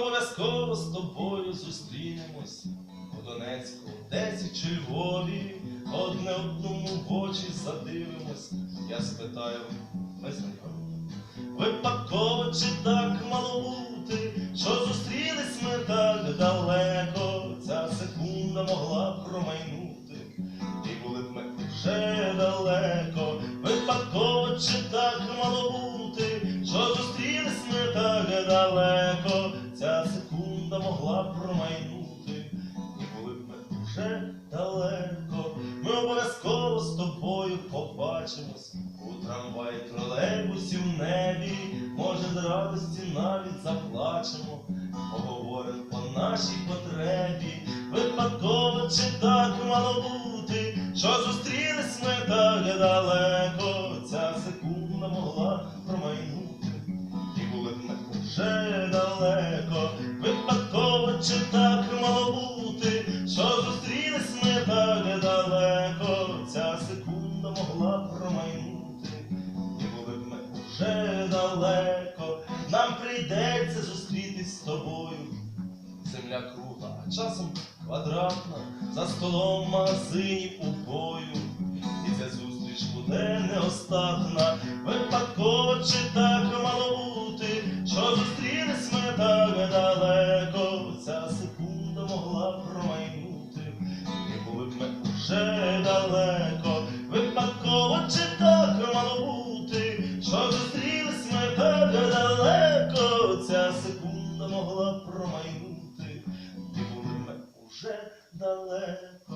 обов'язково з тобою зустрінемось у Донецьку, Одесі чи Львові, одне одному в очі задивимось. Я спитаю, ми знайомі. Випадково чи так мало бути, що зустрілись ми так далеко, ця секунда могла промайнути, і були б ми вже далеко. Випадково чи так мало бути, що зустрілись ми так далеко, секунда могла промайнути, і були ми вже далеко. Ми обов'язково з тобою побачимось у трамваї, тролейбусі в небі. Може, з радості навіть заплачемо, поговоримо по нашій потребі. Випадково чи так мало бути, що зустрілись ми так далеко. Ця секунда могла могла промайнути, і були б ми вже далеко. Нам прийдеться зустрітись з тобою. Земля кругла, а часом квадратна, за столом магазинів бою, І ця зустріч буде неостатна, випадково чи так що зустрілись ми так далеко, ця секунда могла промайнути, ти були ми уже далеко.